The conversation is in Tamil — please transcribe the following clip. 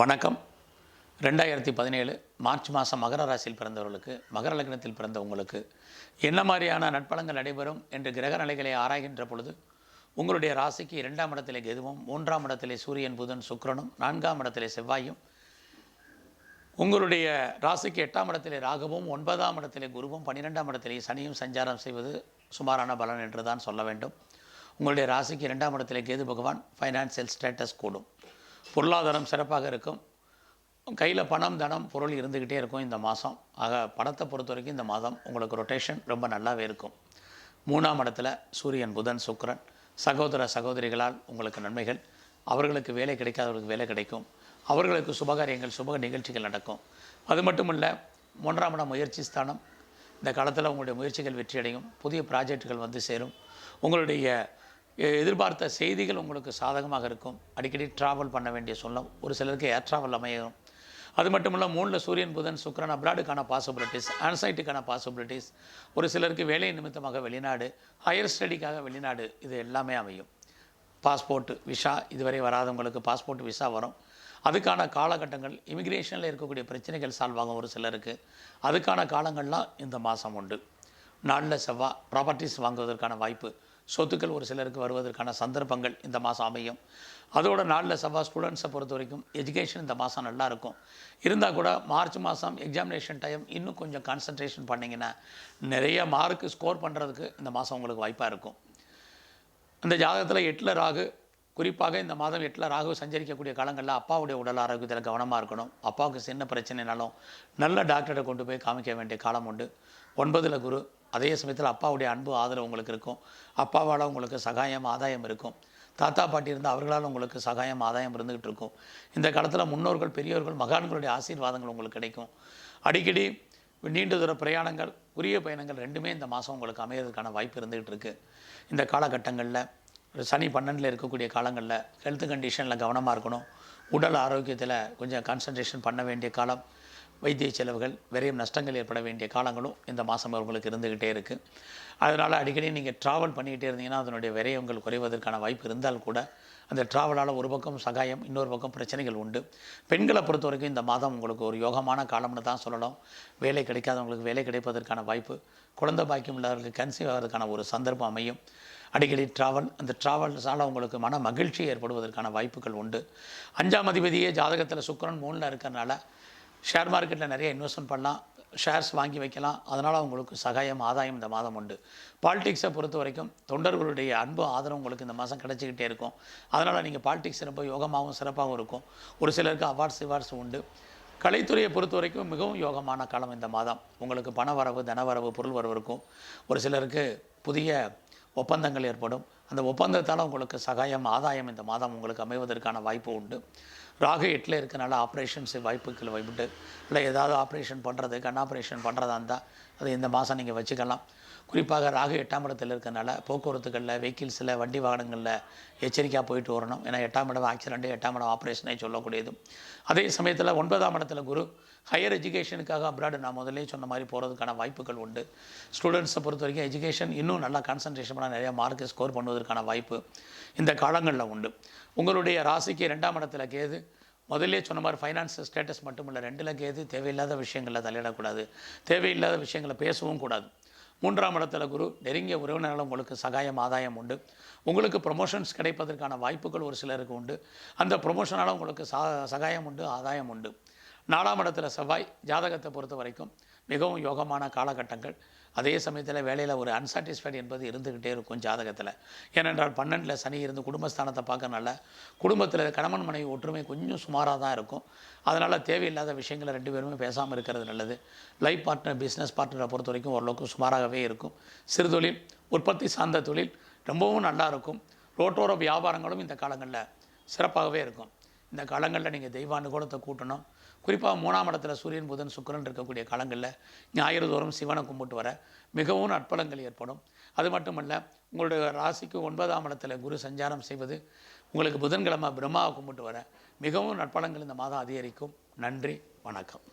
வணக்கம். ரெண்டாயிரத்தி பதினேழு மார்ச் மாதம் மகர ராசியில் பிறந்தவர்களுக்கு மகர லக்னத்தில் பிறந்த உங்களுக்கு என்ன மாதிரியான நட்பலங்கள் நடைபெறும் என்று கிரக நிலைகளை ஆராய்கின்ற பொழுது உங்களுடைய ராசிக்கு இரண்டாம் இடத்திலே கெதுவும் மூன்றாம் இடத்திலே சூரியன் புதன் சுக்கரனும் நான்காம் இடத்திலே செவ்வாயும் உங்களுடைய ராசிக்கு எட்டாம் இடத்திலே ராகுவும் ஒன்பதாம் இடத்திலே குருவும் பன்னிரெண்டாம் இடத்திலே சனியும் சஞ்சாரம் செய்வது சுமாரான பலன் என்று தான் சொல்ல வேண்டும். உங்களுடைய ராசிக்கு இரண்டாம் இடத்திலே கேது பகவான் ஃபைனான்சியல் ஸ்டேட்டஸ் கூடும். பொருளாதாரம் சிறப்பாக இருக்கும். கையில் பணம் தனம் பொருள் இருந்துக்கிட்டே இருக்கும் இந்த மாதம் ஆக பணத்தை பொறுத்த வரைக்கும் இந்த மாதம் உங்களுக்கு ரொட்டேஷன் ரொம்ப நல்லாவே இருக்கும். மூணாம் இடத்துல சூரியன் புதன் சுக்ரன் சகோதர சகோதரிகளால் உங்களுக்கு நன்மைகள். அவர்களுக்கு வேலை கிடைக்காதவர்களுக்கு வேலை கிடைக்கும். அவர்களுக்கு சுபகாரியங்கள் சுப நிகழ்ச்சிகள் நடக்கும். அது மட்டும் இல்லை மூன்றாம் இடம் முயற்சி ஸ்தானம். இந்த காலத்தில் உங்களுடைய முயற்சிகள் வெற்றியடையும். புதிய ப்ராஜெக்டுகள் வந்து சேரும். உங்களுடைய எதிர்பார்த்த செய்திகள் உங்களுக்கு சாதகமாக இருக்கும். அடிக்கடி ட்ராவல் பண்ண வேண்டிய சொல்லும் ஒரு சிலருக்கு ஏர் ட்ராவல் அமையும் அது மட்டும் இல்லை மூணில் சூரியன் புதன் சுக்கிரன் அப்ராடுக்கான பாசிபிலிட்டிஸ் ஆன்சைட்டுக்கான பாசிபிலிட்டிஸ் ஒரு சிலருக்கு வேலை நிமித்தமாக வெளிநாடு ஹையர் ஸ்டடிக்காக வெளிநாடு இது எல்லாமே அமையும். பாஸ்போர்ட் விசா இதுவரை வராதவங்களுக்கு பாஸ்போர்ட் விசா வரும். அதுக்கான காலகட்டங்கள் இமிக்ரேஷனில் இருக்கக்கூடிய பிரச்சனைகள் சால்வ் ஆகும் ஒரு சிலருக்கு. அதுக்கான காலங்கள்லாம் இந்த மாதம் உண்டு. நாளில் செவ்வாய் ப்ராப்பர்ட்டிஸ் வாங்குவதற்கான வாய்ப்பு சொத்துக்கள் ஒரு சிலருக்கு வருவதற்கான சந்தர்ப்பங்கள் இந்த மாதம் அமையும். அதோட நாளில் செவ்வாய் ஸ்டூடெண்ட்ஸை பொறுத்த வரைக்கும் எஜுகேஷன் இந்த மாதம் நல்லாயிருக்கும். இருந்தால் கூட மார்ச் மாதம் எக்ஸாமினேஷன் டைம் இன்னும் கொஞ்சம் கான்சன்ட்ரேஷன் பண்ணிங்கன்னா நிறைய மார்க்கு ஸ்கோர் பண்ணுறதுக்கு இந்த மாதம் உங்களுக்கு வாய்ப்பாக இருக்கும். அந்த ஜாதகத்தில் எட்டில் ராகு குறிப்பாக இந்த மாதம் எட்டில் ராகு சஞ்சரிக்கக்கூடிய காலங்களில் அப்பாவுடைய உடல் ஆரோக்கியத்தில் கவனமாக இருக்கணும். அப்பாவுக்கு சின்ன பிரச்சனைனாலும் நல்ல டாக்டரை கொண்டு போய் காமிக்க வேண்டிய காலம் உண்டு. ஒன்பதில் குரு அதே சமயத்தில் அப்பாவுடைய அன்பு ஆதரவு உங்களுக்கு இருக்கும். அப்பாவால் உங்களுக்கு சகாயம் ஆதாயம் இருக்கும். தாத்தா பாட்டி இருந்தால் அவர்களால் உங்களுக்கு சகாயம் ஆதாயம் இருந்துகிட்டு இருக்கும். இந்த காலத்தில் முன்னோர்கள் பெரியோர்கள் மகான்களுடைய ஆசீர்வாதங்கள் உங்களுக்கு கிடைக்கும். அடிக்கடி நீண்ட தூர பிரயாணங்கள் உரிய பயணங்கள் ரெண்டுமே இந்த மாதம் உங்களுக்கு அமையிறதுக்கான வாய்ப்பு இருந்துகிட்டு இருக்குது இந்த காலகட்டங்களில் சனி பன்னெண்டில் இருக்கக்கூடிய காலங்களில் ஹெல்த் கண்டிஷனில் கவனமாக இருக்கணும். உடல் ஆரோக்கியத்தில் கொஞ்சம் கான்சன்ட்ரேஷன் பண்ண வேண்டிய காலம். வைத்திய செலவுகள் விரையும் நஷ்டங்கள் ஏற்பட வேண்டிய காலங்களும் இந்த மாதம் உங்களுக்கு இருந்துக்கிட்டே இருக்குது அதனால் அடிக்கடி நீங்கள் ட்ராவல் பண்ணிக்கிட்டே இருந்தீங்கன்னா அதனுடைய விரயங்கள் குறைவதற்கான வாய்ப்பு இருந்தால் கூட அந்த ட்ராவலால் ஒரு பக்கம் சகாயம் இன்னொரு பக்கம் பிரச்சனைகள் உண்டு. பெண்களை பொறுத்த வரைக்கும் இந்த மாதம் உங்களுக்கு ஒரு யோகமான காலம்னு தான் சொல்லலாம். வேலை கிடைக்காதவங்களுக்கு வேலை கிடைப்பதற்கான வாய்ப்பு குழந்தை பாக்கியம் இல்லாதவர்களுக்கு கன்சீவ் ஆகிறதுக்கான ஒரு சந்தர்ப்பம் அமையும். அடிக்கடி ட்ராவல் அந்த ட்ராவல்ஸால் உங்களுக்கு மன மகிழ்ச்சி ஏற்படுவதற்கான வாய்ப்புகள் உண்டு. அஞ்சாம் அதிபதியே ஜாதகத்தில் சுக்கரன் மூணில் இருக்கிறனால ஷேர் மார்க்கெட்டில் நிறைய இன்வெஸ்ட்மெண்ட் பண்ணலாம். ஷேர்ஸ் வாங்கி வைக்கலாம். அதனால் உங்களுக்கு சகாயம் ஆதாயம் இந்த மாதம் உண்டு. பாலிடிக்ஸை பொறுத்த வரைக்கும் தொண்டர்களுடைய அன்பு ஆதரவு உங்களுக்கு இந்த மாதம் கிடைச்சிக்கிட்டே இருக்கும். அதனால் நீங்கள் பாலிடிக்ஸ் ரொம்ப யோகமாகவும் சிறப்பாகவும் இருக்கும். ஒரு சிலருக்கு அவார்ட்ஸ் இவார்ட்ஸ் உண்டு. கலைத்துறையை பொறுத்த வரைக்கும் மிகவும் யோகமான காலம் இந்த மாதம். உங்களுக்கு பண வரவு தனவரவு பொருள் வரவு இருக்கும். ஒரு சிலருக்கு புதிய ஒப்பந்தங்கள் ஏற்படும். அந்த ஒப்பந்தத்தால் உங்களுக்கு சகாயம் ஆதாயம் இந்த மாதம் உங்களுக்கு அமைவதற்கான வாய்ப்பு உண்டு. ராகு எட்டில் இருக்கனால ஆப்ரேஷன்ஸ் வாய்ப்புகள் வைப்பிட்டு இல்லை ஏதாவது ஆப்ரேஷன் பண்ணுறது கண் ஆப்ரேஷன் பண்ணுறதா இருந்தால் அது இந்த மாதம் நீங்கள் வச்சுக்கலாம். குறிப்பாக ராகு எட்டாம் இடத்தில் இருக்கனால போக்குவரத்துகளில் வெஹிக்கிள்ஸில் வண்டி வாகனங்களில் எச்சரிக்கையாக போயிட்டு வரணும். ஏன்னா எட்டாம் இடம் ஆக்சிடென்ட்டு எட்டாம் இடம் ஆப்ரேஷனே சொல்லக்கூடியது. அதே சமயத்தில் ஒன்பதாம் இடத்துல குரு ஹையர் எஜுகேஷனுக்காக அப்ராடு நான் முதல்லே சொன்ன மாதிரி போகிறதுக்கான வாய்ப்புகள் உண்டு. ஸ்டூடெண்ட்ஸை பொறுத்த வரைக்கும் எஜுகேஷன் இன்னும் நல்லா கான்சன்ட்ரேஷன் பண்ண நிறையா மார்க்கு ஸ்கோர் பண்ணுவதற்கான வாய்ப்பு இந்த காலங்களில் உண்டு. உங்களுடைய ராசிக்கு ரெண்டாம் இடத்துல கேது முதல்லே சொன்ன மாதிரி ஃபைனான்ஸ் ஸ்டேட்டஸ் மட்டும் இல்லை ரெண்டில் கேது தேவையில்லாத விஷயங்களில் தலையிடக்கூடாது. தேவையில்லாத விஷயங்களை பேசவும் கூடாது. மூன்றாம் இடத்துல குரு நெருங்கிய உறவினர்கள் உங்களுக்கு சகாயம் ஆதாயம் உண்டு. உங்களுக்கு ப்ரொமோஷன்ஸ் கிடைப்பதற்கான வாய்ப்புகள் ஒரு சிலருக்கு உண்டு. அந்த ப்ரொமோஷனால் உங்களுக்கு சா சகாயம் உண்டு ஆதாயம் உண்டு. நாலாம் இடத்துல செவ்வாய் ஜாதகத்தை பொறுத்த வரைக்கும் மிகவும் யோகமான காலகட்டங்கள். அதே சமயத்தில் வேலையில் ஒரு அன்சாட்டிஸ்ஃபைட் என்பது இருந்துக்கிட்டே இருக்கும் ஜாதகத்தில். ஏனென்றால் பன்னெண்டில் சனி இருந்து குடும்பஸ்தானத்தை பார்க்கறனால குடும்பத்தில் கணவன் மனைவி ஒற்றுமை கொஞ்சம் சுமாராக தான் இருக்கும். அதனால் தேவையில்லாத விஷயங்களை ரெண்டு பேருமே பேசாமல் இருக்கிறது நல்லது. லைஃப் பார்ட்னர் பிஸ்னஸ் பார்ட்னரை பொறுத்த வரைக்கும் ஓரளவுக்கு சுமாராகவே இருக்கும். சிறுதொழில் உற்பத்தி சார்ந்த தொழில் ரொம்பவும் நல்லா இருக்கும். ரோட்டோர வியாபாரங்களும் இந்த காலங்களில் சிறப்பாகவே இருக்கும். இந்த காலங்களில் நீங்கள் தெய்வானுகூலத்தை கூட்டணும். குறிப்பாக மூணாம் இடத்துல சூரியன் புதன் சுக்கரன் இருக்கக்கூடிய காலங்களில் ஞாயிறு தோறும் சிவனை கும்பிட்டு வர மிகவும் நட்பலங்கள் ஏற்படும். அது மட்டுமல்ல உங்களுடைய ராசிக்கு ஒன்பதாம் இடத்துல குரு சஞ்சாரம் செய்வது உங்களுக்கு புதன்கிழமை பிரம்மாவை கும்பிட்டு வர மிகவும் நட்பலங்கள் இந்த மாதம் அதிகரிக்கும். நன்றி வணக்கம்.